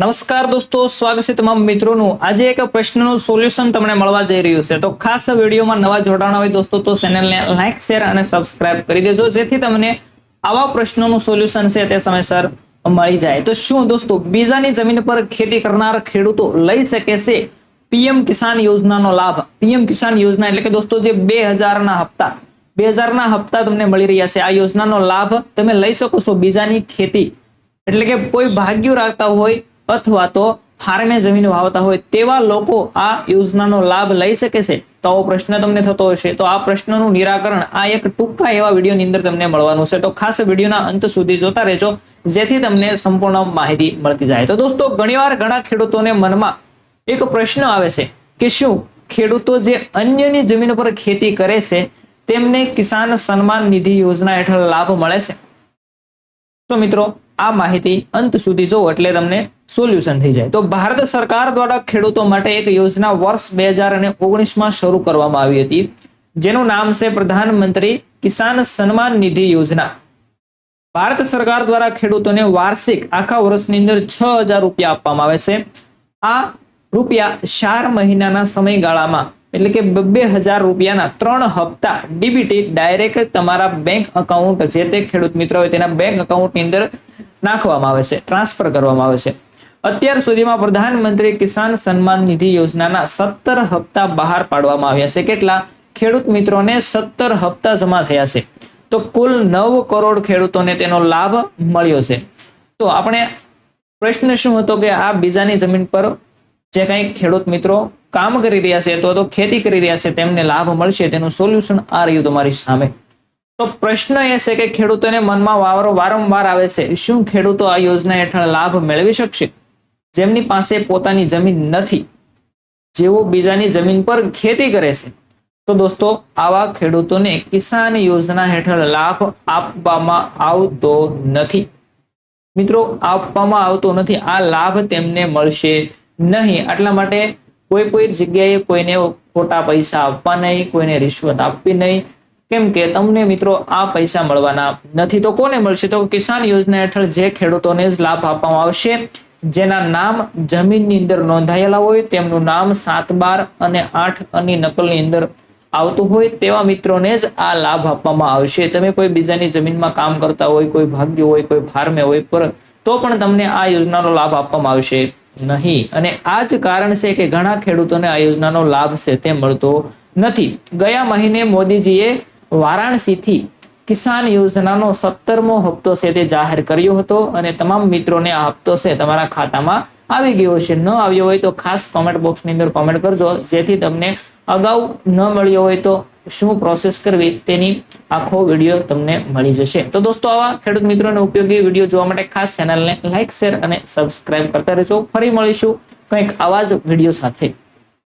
નમસ્કાર દોસ્તો, સ્વાગત છે તમામ મિત્રોનું. આજે એક પ્રશ્નનું સોલ્યુશન તમને મળવા જઈ રહ્યું છે. તો ખાસ વિડીયોમાં નવા જોડાણ હોય દોસ્તો, તો ચેનલને લાઈક, શેર અને સબસ્ક્રાઇબ કરી દેજો, જેથી તમને આવા પ્રશ્નોનું સોલ્યુશન છે તે સમયસર મળી જાય. તો શું દોસ્તો, બીજાની જમીન પર ખેતી કરનાર ખેડૂતો લઈ શકે છે? પીએમ કિસાન યોજનાનો લાભ. પીએમ કિસાન યોજના એટલે કે દોસ્તો, જે બે ના હપ્તા. બે ના હપ્તા તમને મળી રહ્યા છે. આ યોજનાનો લાભ તમે લઈ શકો છો બીજાની ખેતી. એટલે કે કોઈ ભાગ્યું રાખતા હોય અથવા તો ફાર્મે જમીન વાવતા હોય તેવા લોકો આ યોજનાનો લાભ લઈ શકે છે? તો આવો પ્રશ્ન તમને થતો હશે. તો આ પ્રશ્નનું નિરાકરણ આ એક ટૂંકા એવા વિડીયોની અંદર તમને મળવાનું છે. તો ખાસ વિડીયોના અંત સુધી જોતા રહેજો, જેથી તમને સંપૂર્ણ માહિતી મળતી જાય. તો દોસ્તો, ઘણીવાર ઘણા ખેડૂતોને મનમાં એક પ્રશ્ન આવે છે કે શું ખેડૂતો જે અન્યની જમીન પર ખેતી કરે છે, તેમને કિસાન સન્માન નિધિ યોજના હેઠળ લાભ મળે છે? તો મિત્રો આ માહિતી અંત સુધી જો એટલે તમને સોલ્યુશન થઈ જાય. તો ભારત સરકાર દ્વારા ખેડૂતો માટે એક યોજના વર્ષ બે હજાર અને ઓગણીસમાં શરૂ કરવામાં આવી હતી. જેનું નામ છે પ્રધાનમંત્રી કિસાન સન્માન નિધિ યોજના. ભારત સરકાર દ્વારા ખેડૂતોને વાર્ષિક આખા વર્ષની અંદર છ હજાર રૂપિયા આપવામાં આવે છે. આ રૂપિયા ચાર મહિનાના સમયગાળામાં, એટલે કે બે હજાર રૂપિયાના ત્રણ હપ્તા ડીબીટી ડાયરેક્ટ તમારા બેંક અકાઉન્ટ જે તે ખેડૂત મિત્ર હોય તેના બેંક અકાઉન્ટની અંદર નાખવામાં આવે છે, ટ્રાન્સફર કરવામાં આવે છે. અત્યાર સુધીમાં પ્રધાનમંત્રી કિસાન સન્માન નિધિ યોજનાના સત્તર હપ્તા બહાર પાડવામાં આવ્યા છે. કેટલા? ખેડૂત મિત્રોને સત્તર હપ્તા જમા થયા છે. તો કુલ નવ કરોડ ખેડૂતોને તેનો લાભ મળ્યો છે. તો આપણે પ્રશ્ન શું હતો કે આ બીજાની જમીન પર જે કંઈ ખેડૂત મિત્રો કામ કરી રહ્યા છે અથવા તો ખેતી કરી રહ્યા છે, તેમને લાભ મળશે? તેનું સોલ્યુશન આ રહ્યું તમારી સામે. તો પ્રશ્ન એ છે કે ખેડૂતોને મનમાં વાવરો વારંવાર આવે છે. શું ખેડૂતો આ યોજના હેઠળ લાભ મેળવી શકશે? જેમની પાસે પોતાની જમીન નથી, જેઓ બીજાની જમીન પર ખેતી કરે છે. તો દોસ્તો, આવા ખેડૂતોને કિસાન યોજના હેઠળ લાભ આપવામાં આવતો નથી. મિત્રો, આપવામાં આવતો નથી. આ લાભ તેમને મળશે નહીં. આટલા માટે કોઈ કોઈ જગ્યાએ કોઈને ખોટા પૈસા આપવા નહીં, કોઈને રિશ્વત આપવી નહીં. કેમ કે તમને મિત્રો આ પૈસા મળવાના નથી. તો કોને મળશે? તો કિસાન યોજના હેઠળ જે ખેડૂતોને જ લાભ આપવામાં આવશે, જેના નામ જમીનની અંદર નોંધાયેલા હોય, તેમનું નામ સાત બાર અને આઠ અને નકલની અંદર આવતું હોય, તેવા મિત્રોને જ આ લાભ આપવામાં આવશે. તમે કોઈ બીજાની જમીનમાં કામ કરતા હોય, કોઈ ભાગ્ય હોય, કોઈ ફાર્મે હોય, પર તો પણ તમને આ યોજનાનો લાભ આપવામાં આવશે નહીં. અને આ જ કારણ છે કે ઘણા ખેડૂતોને આ યોજનાનો લાભ છે તે મળતો નથી. ગયા મહિને મોદીજીએ વારાણસીથી કિસાન યોજનાનો સત્તરમો હપ્તો છે તે જાહેર કર્યો હતો અને તમામ મિત્રોને આ હપ્તો છે તમારા ખાતામાં આવી ગયો છે. ન આવ્યો હોય તો ખાસ કોમેન્ટ બોક્સની અંદર કોમેન્ટ કરજો. જેથી તમને અગાઉ ન મળ્યો હોય તો શું પ્રોસેસ કરવી તેની આખો વીડિયો તમને મળી જશે. તો દોસ્તો, આવા ખેડૂત મિત્રોને ઉપયોગી વીડિયો જોવા માટે ખાસ ચેનલને લાઇક શેર અને સબસ્ક્રાઇબ કરતા રહેજો. ફરી મળીશું કંઈક આવા જ વીડિયો સાથે.